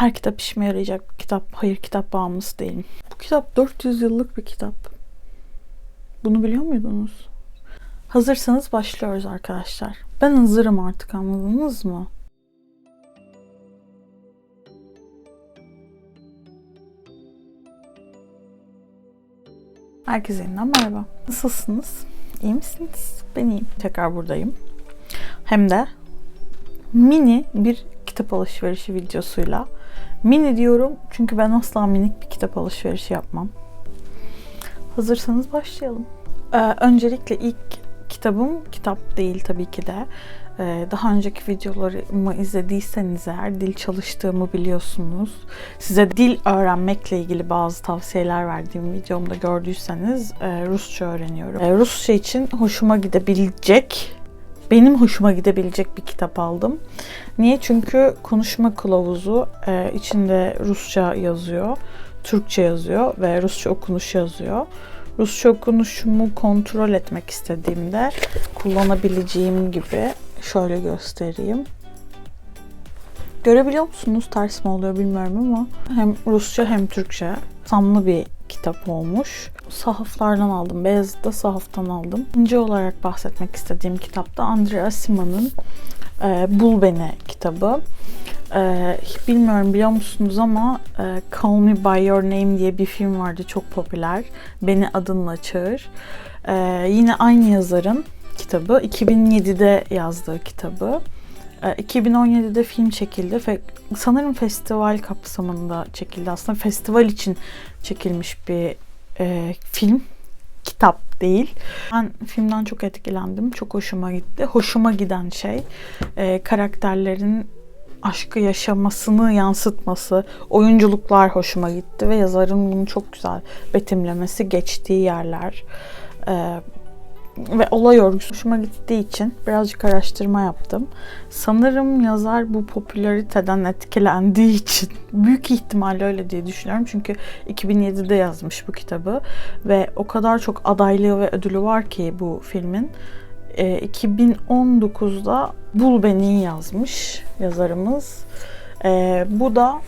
her kitap işime yarayacak bir kitap. Hayır kitap bağımlısı değilim. Bu kitap 400 yıllık bir kitap. Bunu biliyor muydunuz? Hazırsanız başlıyoruz arkadaşlar. Ben hazırım artık anladınız mı? Herkese yeniden merhaba. Nasılsınız? İyi misiniz? Ben iyiyim. Tekrar buradayım. Hem de mini bir kitap alışverişi videosuyla. Mini diyorum çünkü ben asla minik bir kitap alışverişi yapmam. Hazırsanız başlayalım. Ee, öncelikle ilk kitabım kitap değil tabii ki de. Ee, daha önceki videolarımı izlediyseniz eğer dil çalıştığımı biliyorsunuz. Size dil öğrenmekle ilgili bazı tavsiyeler verdiğim videomda gördüyseniz e, Rusça öğreniyorum. E, Rusça için hoşuma gidebilecek benim hoşuma gidebilecek bir kitap aldım. Niye? Çünkü konuşma kılavuzu e, içinde Rusça yazıyor, Türkçe yazıyor ve Rusça okunuş yazıyor. Rusça okunuşumu kontrol etmek istediğimde kullanabileceğim gibi şöyle göstereyim. Görebiliyor musunuz? Ters mi oluyor bilmiyorum ama hem Rusça hem Türkçe samlı bir kitap olmuş. Sahaflardan aldım. Beyazıt'ta sahaftan aldım. İnce olarak bahsetmek istediğim kitapta Andrei Asima'nın e, Bul Beni kitabı. E, bilmiyorum biliyor musunuz ama e, Call Me By Your Name diye bir film vardı çok popüler. Beni adınla çağır. E, yine aynı yazarın kitabı. 2007'de yazdığı kitabı. 2017'de film çekildi sanırım festival kapsamında çekildi. Aslında festival için çekilmiş bir e, film, kitap değil. Ben filmden çok etkilendim, çok hoşuma gitti. Hoşuma giden şey e, karakterlerin aşkı yaşamasını yansıtması, oyunculuklar hoşuma gitti ve yazarın bunu çok güzel betimlemesi, geçtiği yerler. E, ve olay örgüsü hoşuma gittiği için birazcık araştırma yaptım. Sanırım yazar bu popülariteden etkilendiği için büyük ihtimalle öyle diye düşünüyorum. Çünkü 2007'de yazmış bu kitabı ve o kadar çok adaylığı ve ödülü var ki bu filmin. E, 2019'da Bul Beni yazmış yazarımız. E, bu da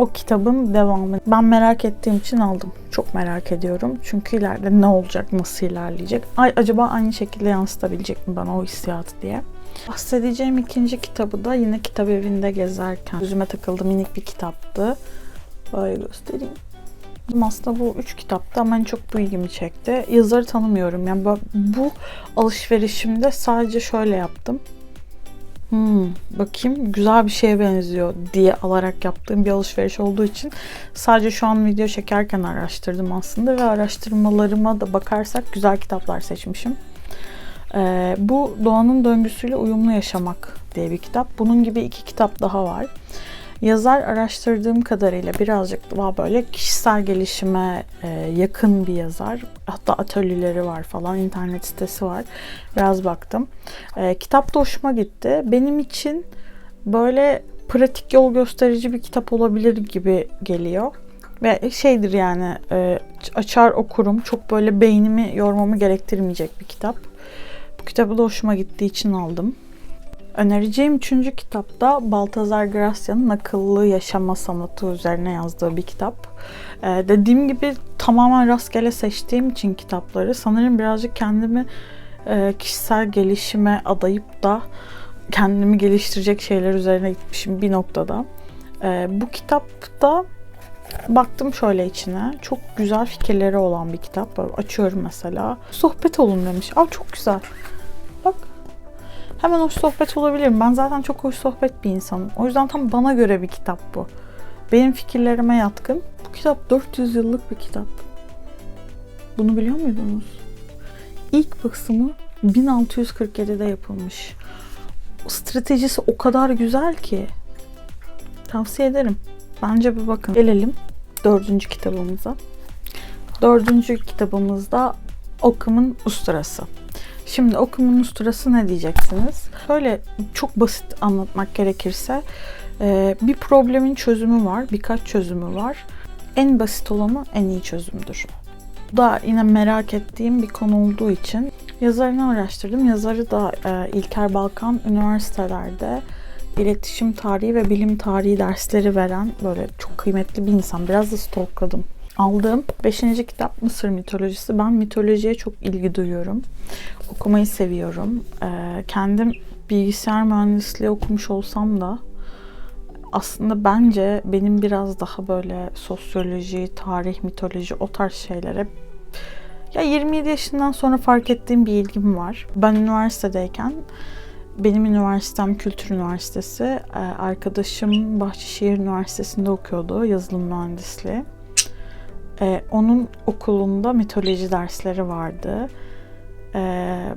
o kitabın devamı. Ben merak ettiğim için aldım. Çok merak ediyorum. Çünkü ileride ne olacak, nasıl ilerleyecek? Ay acaba aynı şekilde yansıtabilecek mi bana o hissiyatı diye. Bahsedeceğim ikinci kitabı da yine kitap evinde gezerken gözüme takıldı minik bir kitaptı. Böyle göstereyim. Aslında bu üç kitapta ama en çok bu ilgimi çekti. Yazarı tanımıyorum. Yani bu alışverişimde sadece şöyle yaptım hmm, bakayım güzel bir şeye benziyor diye alarak yaptığım bir alışveriş olduğu için sadece şu an video çekerken araştırdım aslında ve araştırmalarıma da bakarsak güzel kitaplar seçmişim. Ee, bu Doğanın Döngüsüyle Uyumlu Yaşamak diye bir kitap. Bunun gibi iki kitap daha var. Yazar araştırdığım kadarıyla birazcık daha böyle kişisel gelişime e, yakın bir yazar. Hatta atölyeleri var falan, internet sitesi var. Biraz baktım. E, kitap da hoşuma gitti. Benim için böyle pratik yol gösterici bir kitap olabilir gibi geliyor. Ve şeydir yani e, açar okurum. Çok böyle beynimi yormamı gerektirmeyecek bir kitap. Bu kitabı da hoşuma gittiği için aldım. Önereceğim üçüncü kitap da Baltazar Gracia'nın Akıllı Yaşama Sanatı üzerine yazdığı bir kitap. Ee, dediğim gibi tamamen rastgele seçtiğim için kitapları sanırım birazcık kendimi e, kişisel gelişime adayıp da kendimi geliştirecek şeyler üzerine gitmişim bir noktada. Ee, bu kitapta baktım şöyle içine. Çok güzel fikirleri olan bir kitap. Açıyorum mesela. Sohbet olun demiş. Aa çok güzel. Hemen hoş sohbet olabilirim. Ben zaten çok hoş sohbet bir insanım. O yüzden tam bana göre bir kitap bu. Benim fikirlerime yatkın. Bu kitap 400 yıllık bir kitap. Bunu biliyor muydunuz? İlk basımı 1647'de yapılmış. Stratejisi o kadar güzel ki. Tavsiye ederim. Bence bir bakın. Gelelim dördüncü kitabımıza. Dördüncü kitabımızda Okum'un Usturası. Şimdi okumun usturası ne diyeceksiniz? Şöyle çok basit anlatmak gerekirse e, bir problemin çözümü var, birkaç çözümü var. En basit olanı en iyi çözümdür. Bu da yine merak ettiğim bir konu olduğu için yazarını araştırdım. Yazarı da e, İlker Balkan üniversitelerde iletişim tarihi ve bilim tarihi dersleri veren böyle çok kıymetli bir insan. Biraz da stalkladım. Aldığım 5. kitap Mısır mitolojisi. Ben mitolojiye çok ilgi duyuyorum. Okumayı seviyorum. Ee, kendim bilgisayar mühendisliği okumuş olsam da aslında bence benim biraz daha böyle sosyoloji, tarih, mitoloji o tarz şeylere ya 27 yaşından sonra fark ettiğim bir ilgim var. Ben üniversitedeyken benim üniversitem Kültür Üniversitesi. Ee, Arkadaşım Bahçeşehir Üniversitesi'nde okuyordu yazılım mühendisliği. Ee, onun okulunda mitoloji dersleri vardı. Ee,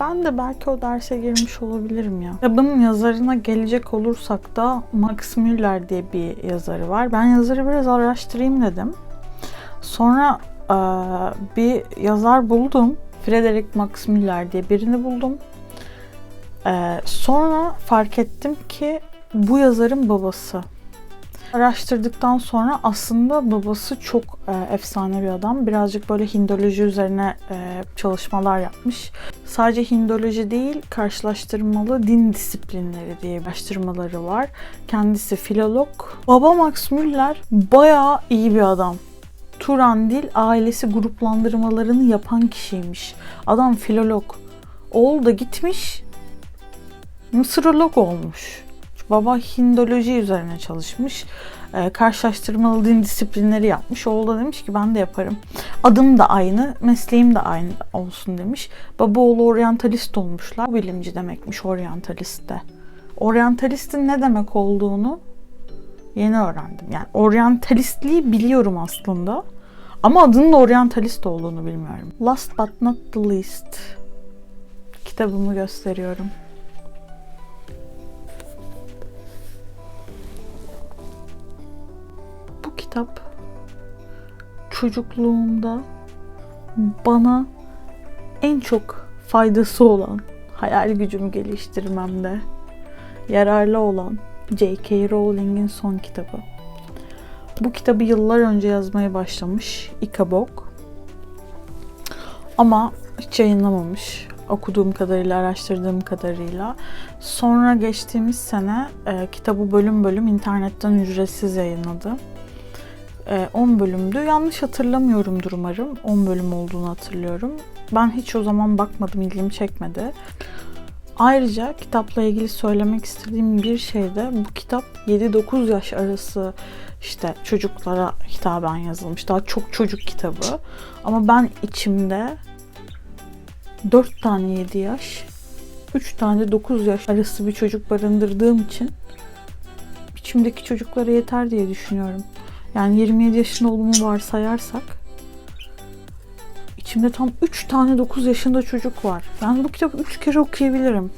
ben de belki o derse girmiş olabilirim ya. Kitabın yazarına gelecek olursak da Max Müller diye bir yazarı var. Ben yazarı biraz araştırayım dedim. Sonra e, bir yazar buldum. Frederick Max Müller diye birini buldum. E, sonra fark ettim ki bu yazarın babası. Araştırdıktan sonra aslında babası çok e, efsane bir adam. Birazcık böyle Hindoloji üzerine e, çalışmalar yapmış. Sadece Hindoloji değil, karşılaştırmalı din disiplinleri diye araştırmaları var. Kendisi filolog. Baba Max Müller bayağı iyi bir adam. Turandil ailesi gruplandırmalarını yapan kişiymiş. Adam filolog. Oğul da gitmiş Mısırolog olmuş. Baba Hindoloji üzerine çalışmış. Ee, karşılaştırmalı din disiplinleri yapmış. Oğul da demiş ki ben de yaparım. Adım da aynı, mesleğim de aynı olsun demiş. Baba oğlu oryantalist olmuşlar. Bilimci demekmiş oryantalist de. Oryantalistin ne demek olduğunu yeni öğrendim. Yani oryantalistliği biliyorum aslında. Ama adının oryantalist olduğunu bilmiyorum. Last but not the least. Kitabımı gösteriyorum. Kitap çocukluğumda bana en çok faydası olan, hayal gücümü geliştirmemde yararlı olan J.K. Rowling'in son kitabı. Bu kitabı yıllar önce yazmaya başlamış Ikabok. Ama hiç yayınlamamış. Okuduğum kadarıyla, araştırdığım kadarıyla. Sonra geçtiğimiz sene e, kitabı bölüm bölüm internetten ücretsiz yayınladı. E, 10 bölümdü. Yanlış hatırlamıyorumdur umarım. 10 bölüm olduğunu hatırlıyorum. Ben hiç o zaman bakmadım, ilgimi çekmedi. Ayrıca kitapla ilgili söylemek istediğim bir şey de bu kitap 7-9 yaş arası işte çocuklara hitaben yazılmış. Daha çok çocuk kitabı. Ama ben içimde 4 tane 7 yaş, 3 tane 9 yaş arası bir çocuk barındırdığım için içimdeki çocuklara yeter diye düşünüyorum. Yani 27 yaşında olduğumu varsayarsak içimde tam 3 tane 9 yaşında çocuk var. Ben bu kitabı 3 kere okuyabilirim.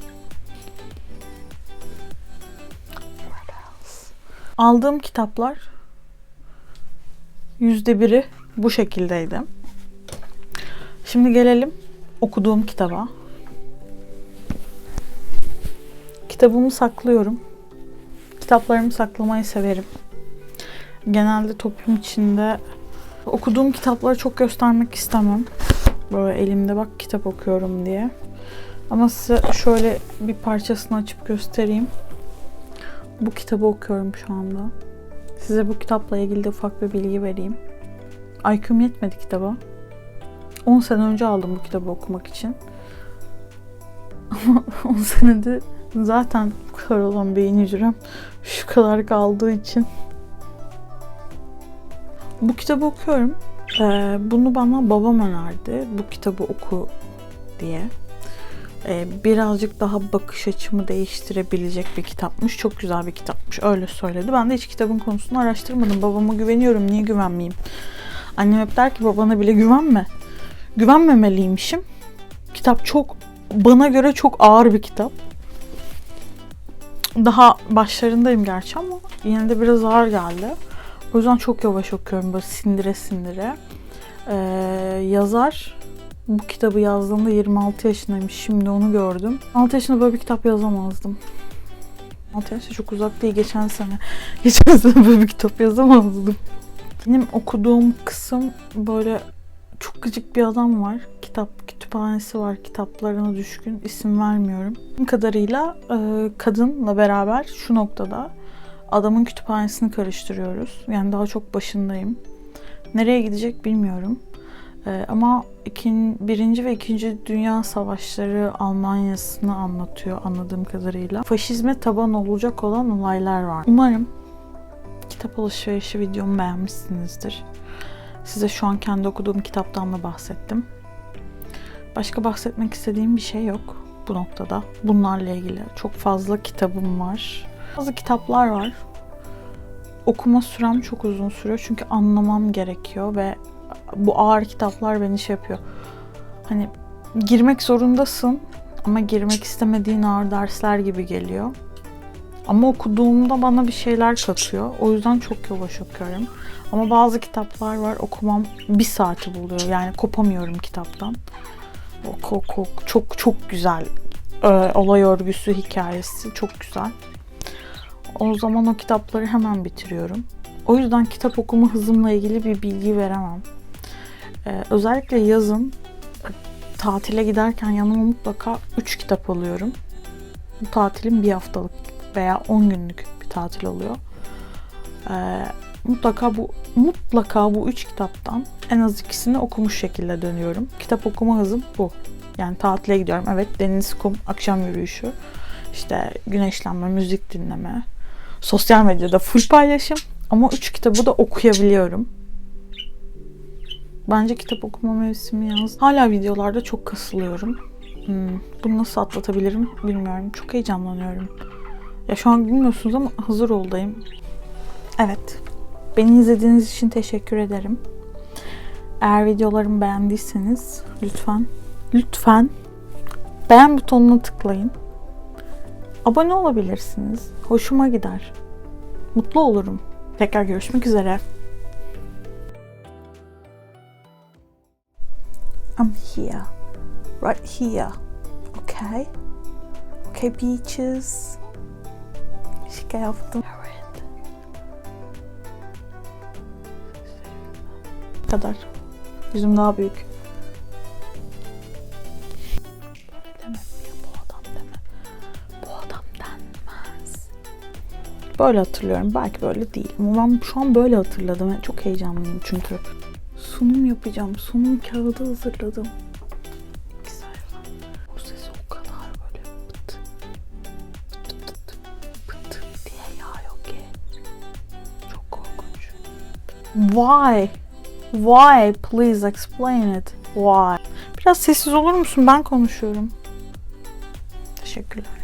Aldığım kitaplar yüzde biri bu şekildeydi. Şimdi gelelim okuduğum kitaba. Kitabımı saklıyorum. Kitaplarımı saklamayı severim. Genelde toplum içinde okuduğum kitapları çok göstermek istemem. Böyle elimde bak kitap okuyorum diye. Ama size şöyle bir parçasını açıp göstereyim. Bu kitabı okuyorum şu anda. Size bu kitapla ilgili de ufak bir bilgi vereyim. IQ'm yetmedi kitaba. 10 sene önce aldım bu kitabı okumak için. Ama 10 senede zaten bu kadar olan beyin hücrem şu kadar kaldığı için bu kitabı okuyorum. Ee, bunu bana babam önerdi. Bu kitabı oku diye. Ee, birazcık daha bakış açımı değiştirebilecek bir kitapmış. Çok güzel bir kitapmış. Öyle söyledi. Ben de hiç kitabın konusunu araştırmadım. Babama güveniyorum. Niye güvenmeyeyim? Annem hep der ki babana bile güvenme. Güvenmemeliymişim. Kitap çok bana göre çok ağır bir kitap. Daha başlarındayım gerçi ama yine de biraz ağır geldi. O yüzden çok yavaş okuyorum böyle sindire sindire. Ee, yazar bu kitabı yazdığımda 26 yaşındaymış. Şimdi onu gördüm. 6 yaşında böyle bir kitap yazamazdım. 6 yaş çok uzak değil. Geçen sene. Geçen sene böyle bir kitap yazamazdım. Benim okuduğum kısım böyle çok gıcık bir adam var. Kitap kütüphanesi var kitaplarına düşkün isim vermiyorum. Bu kadarıyla e, kadınla beraber şu noktada adamın kütüphanesini karıştırıyoruz. Yani daha çok başındayım. Nereye gidecek bilmiyorum. E, ama ikin, birinci ve ikinci Dünya Savaşları Almanya'sını anlatıyor anladığım kadarıyla. Faşizme taban olacak olan olaylar var. Umarım kitap alışverişi videomu beğenmişsinizdir. Size şu an kendi okuduğum kitaptan da bahsettim. Başka bahsetmek istediğim bir şey yok bu noktada. Bunlarla ilgili çok fazla kitabım var. Bazı kitaplar var. Okuma sürem çok uzun sürüyor çünkü anlamam gerekiyor ve bu ağır kitaplar beni şey yapıyor. Hani girmek zorundasın ama girmek istemediğin ağır dersler gibi geliyor. Ama okuduğumda bana bir şeyler katıyor. O yüzden çok yavaş okuyorum. Ama bazı kitaplar var okumam bir saati buluyor. Yani kopamıyorum kitaptan. Ok, ok, ok. Çok çok güzel. Ee, olay örgüsü hikayesi çok güzel. O zaman o kitapları hemen bitiriyorum. O yüzden kitap okuma hızımla ilgili bir bilgi veremem. Ee, özellikle yazın e, tatile giderken yanıma mutlaka 3 kitap alıyorum. Bu tatilin bir haftalık veya 10 günlük bir tatil oluyor. Ee, mutlaka bu mutlaka bu üç kitaptan en az ikisini okumuş şekilde dönüyorum. Kitap okuma hızım bu. Yani tatile gidiyorum. Evet deniz, kum, akşam yürüyüşü. işte güneşlenme, müzik dinleme. Sosyal medyada full paylaşım. Ama üç kitabı da okuyabiliyorum. Bence kitap okuma mevsimi yalnız. Hala videolarda çok kasılıyorum. Hmm, bunu nasıl atlatabilirim bilmiyorum. Çok heyecanlanıyorum. Ya şu an bilmiyorsunuz ama hazır oldayım. Evet. Beni izlediğiniz için teşekkür ederim. Eğer videolarımı beğendiyseniz lütfen lütfen beğen butonuna tıklayın. Abone olabilirsiniz. Hoşuma gider. Mutlu olurum. Tekrar görüşmek üzere. I'm here. Right here. Okay? Okay beaches. Şaka yaptım. Evet. Kadar. Yüzüm daha büyük. Böyle hatırlıyorum. Belki böyle değil. Ama ben şu an böyle hatırladım. Yani Çok heyecanlıyım çünkü. Sunum yapacağım. Sunum kağıdı hazırladım. Why? Why? Please explain it. Why? Biraz sessiz olur musun? Ben konuşuyorum. Teşekkürler.